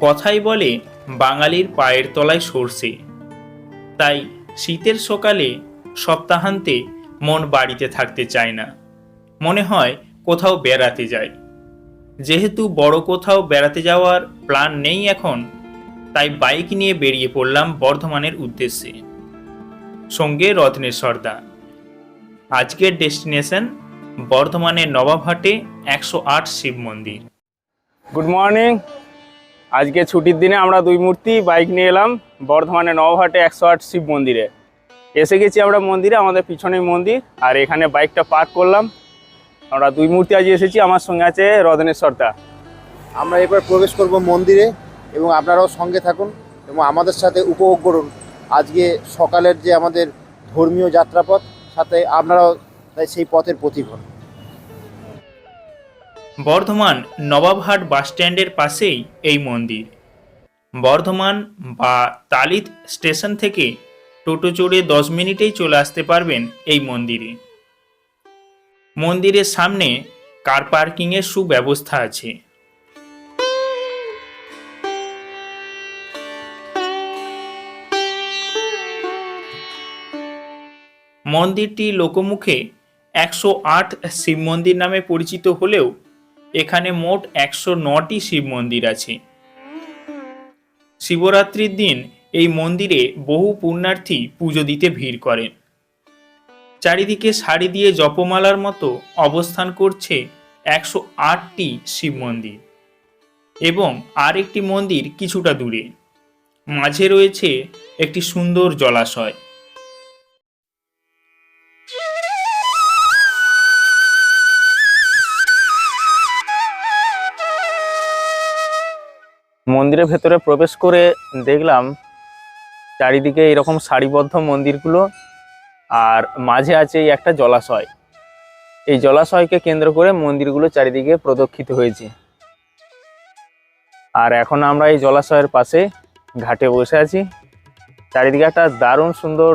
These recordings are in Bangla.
কথাই বলে, বাঙালির পায়ের তলায় সরষে তাই শীতের সকালে সপ্তাহান্তে মন বাড়িতে থাকতে চায় না। মনে হয় কোথাও বেড়াতে যায়। যেহেতু বড় কোথাও বেড়াতে যাওয়ার প্ল্যান নেই এখন, তাই বাইক নিয়ে বেরিয়ে পড়লাম বর্ধমানের উদ্দেশ্যে। সঙ্গে রত্নের সর্দা। আজকের ডেস্টিনেশন বর্ধমানের নবাবহাটে একশো আট শিব মন্দির। Good morning. আজকে ছুটির দিনে আমরা দুই মূর্তি, বাইক নিয়ে এলাম বর্ধমানে নবহাটে একশো আট শিব মন্দিরে। এসে গেছি আমরা মন্দিরে, আমাদের পিছনেই মন্দির, আর এখানে বাইকটা পার্ক করলাম। আমরা দুই মূর্তি আজ এসেছি, আমার সঙ্গে আছে রদনেশ্বরটা আমরা এবার প্রবেশ করব মন্দিরে এবং আপনারাও সঙ্গে থাকুন এবং আমাদের সাথে উপভোগ করুন আজকে সকালের যে আমাদের ধর্মীয় যাত্রাপথ, সাথে আপনারাও তাই সেই পথের হন বর্ধমান নবাবহাট বাসস্ট্যান্ডের পাশেই এই মন্দির। বর্ধমান বা তালিত স্টেশন থেকে টোটো চড়ে দশ মিনিটেই চলে আসতে পারবেন এই মন্দিরে। মন্দিরের সামনে কার পার্কিংয়ের সুব্যবস্থা আছে। মন্দিরটি লোকমুখে একশো আট শিব মন্দির নামে পরিচিত হলেও এখানে মোট একশো নটি শিব মন্দির আছে। শিবরাত্রির দিন এই মন্দিরে বহু পুণ্যার্থী পুজো দিতে ভিড় করেন। চারিদিকে শাড়ি দিয়ে জপমালার মতো অবস্থান করছে একশো আটটি শিব মন্দির এবং আর একটি মন্দির কিছুটা দূরে। মাঝে রয়েছে একটি সুন্দর জলাশয়। মন্দিরের ভেতরে প্রবেশ করে দেখলাম চারিদিকে এরকম সারিবদ্ধ মন্দিরগুলো আর মাঝে আছে এই একটা জলাশয়। এই জলাশয়কে কেন্দ্র করে মন্দিরগুলো চারিদিকে প্রদক্ষিত হয়েছে। আর এখন আমরা এই জলাশয়ের পাশে ঘাটে বসে আছি। চারিদিকে একটা দারুণ সুন্দর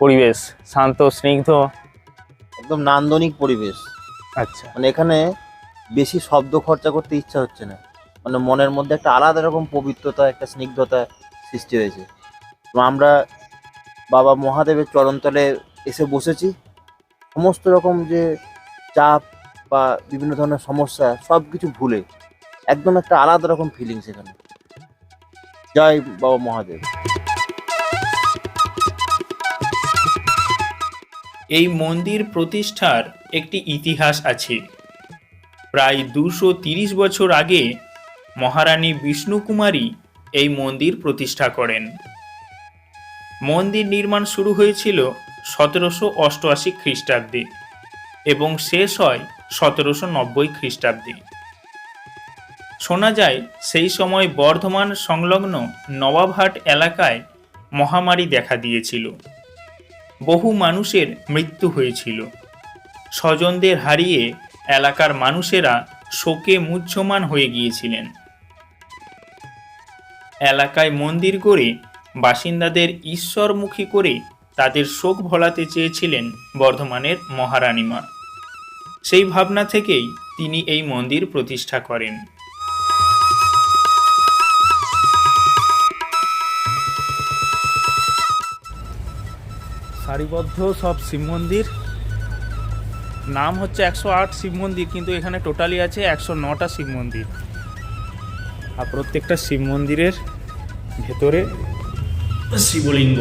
পরিবেশ শান্ত স্নিগ্ধ। একদম নান্দনিক পরিবেশ। আচ্ছা। মানে এখানে বেশি শব্দ খরচা করতে ইচ্ছা হচ্ছে না। মানে মনের মধ্যে একটা আলাদা রকম পবিত্রতা, একটা স্নিগ্ধতা সৃষ্টি হয়েছে। তো আমরা বাবা মহাদেবের চরণতলে এসে বসেছি। সমস্ত রকম যে চাপ বা বিভিন্ন ধরনের সমস্যা সব কিছু ভুলে। একদম একটা আলাদা রকম ফিলিংস এখানে জয় বাবা মহাদেব। এই মন্দির প্রতিষ্ঠার একটি ইতিহাস আছে। প্রায় দুশো বছর আগে মহারানী বিষ্ণুকুমারী এই মন্দির প্রতিষ্ঠা করেন। মন্দির নির্মাণ শুরু হয়েছিল সতেরোশো অষ্টআশি খ্রিস্টাব্দে এবং শেষ হয় সতেরোশো নব্বই খ্রিস্টাব্দে। শোনা যায় সেই সময় বর্ধমান সংলগ্ন নবাবহাট এলাকায় মহামারী দেখা দিয়েছিল। বহু মানুষের মৃত্যু হয়েছিল। স্বজনদের হারিয়ে এলাকার মানুষেরা শোকে মুহ্যমান হয়ে গিয়েছিলেন। এলাকায় মন্দির করে বাসিন্দাদের ঈশ্বরমুখী করে তাদের শোক ভোলাতে চেয়েছিলেন বর্ধমানের মহারানীমা। সেই ভাবনা থেকেই তিনি এই মন্দির প্রতিষ্ঠা করেন। সারিবদ্ধ সব শিব মন্দির। নাম হচ্ছে একশো আট শিব মন্দির, কিন্তু এখানে টোটালি আছে একশো নটা শিব মন্দির। আর প্রত্যেকটা শিব মন্দিরের ভেতরে শিবলিঙ্গ।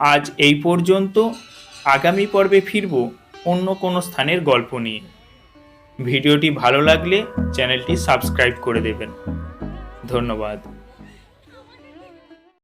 আজ এই পর্যন্ত আগামী পর্বে ফিরব অন্য কোনো স্থানের গল্প নিয়ে। ভিডিওটি ভালো লাগলে চ্যানেলটি সাবস্ক্রাইব করে দেবেন। ধন্যবাদ।